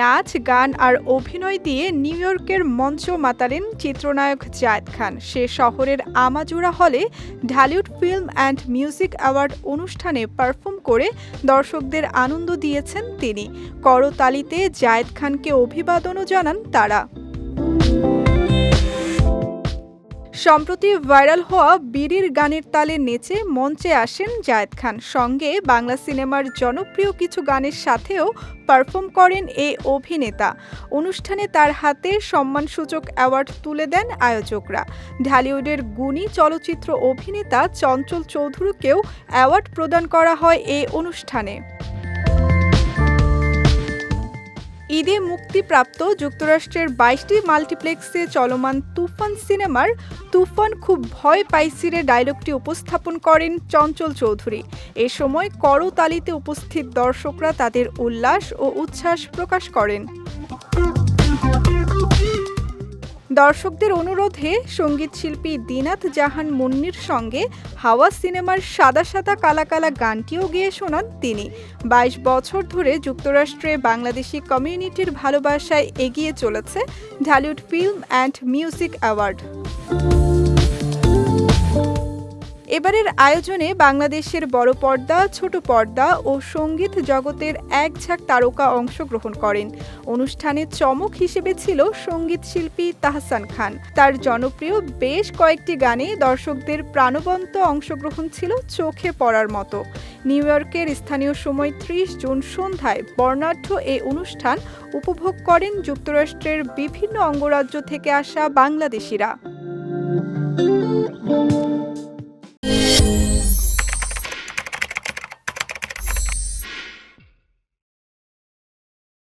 নাচ, গান আর অভিনয় দিয়ে নিউ ইয়র্কের মঞ্চ মাতালেন চিত্রনায়ক জায়দ খান। সে শহরের আমাজোড়া হলে Dhallywood film and music award অনুষ্ঠানে পারফর্ম করে দর্শকদের আনন্দ দিয়েছেন তিনি। করতালিতে জায়দ খানকে অভিবাদনও জানান তারা। সম্প্রতি ভাইরাল হওয়া বিড়ির গানের তালে নেচে মঞ্চে আসেন জায়েদ খান। সঙ্গে বাংলা সিনেমার জনপ্রিয় কিছু গানের সাথেও পারফর্ম করেন এই অভিনেতা। অনুষ্ঠানে তার হাতে সম্মানসূচক অ্যাওয়ার্ড তুলে দেন আয়োজকরা। ঢালিউডের গুণী চলচ্চিত্র অভিনেতা চঞ্চল চৌধুরীকেও অ্যাওয়ার্ড প্রদান করা হয় এই অনুষ্ঠানে। ঈদে মুক্তিপ্রাপ্ত যুক্তরাষ্ট্রের বাইশটি মাল্টিপ্লেক্সে চলমান তুফান সিনেমার তুফান খুব ভয় পাইসিরে ডায়লগটি উপস্থাপন করেন চঞ্চল চৌধুরী। এ সময় করতালিতে উপস্থিত দর্শকরা তাদের উল্লাস ও উচ্ছ্বাস প্রকাশ করেন। দর্শকদের অনুরোধে সংগীত শিল্পী দিনাথ জাহান মুন্নির সঙ্গে হাওয়া সিনেমার সাদা সাদা কালা কালা গানটিও গেয়ে শোনান তিনি। বাইশ বছর ধরে যুক্তরাষ্ট্রে বাংলাদেশি কমিউনিটির ভালোবাসায় এগিয়ে চলেছে Dhallywood film and music award. এবারের আয়োজনে বাংলাদেশের বড় পর্দা, ছোট পর্দা ও সংগীত জগতের এক ঝাঁক তারকা অংশগ্রহণ করেন। অনুষ্ঠানে চমক হিসেবে ছিল সংগীত শিল্পী তাহসান খান। তার জনপ্রিয় বেশ কয়েকটি গানে দর্শকদের প্রাণবন্ত অংশগ্রহণ ছিল চোখে পড়ার মতো। নিউ ইয়র্কের স্থানীয় সময় ত্রিশ জুন সন্ধ্যায় বর্ণাঢ্য এই অনুষ্ঠান উপভোগ করেন যুক্তরাষ্ট্রের বিভিন্ন অঙ্গরাজ্য থেকে আসা বাংলাদেশিরা।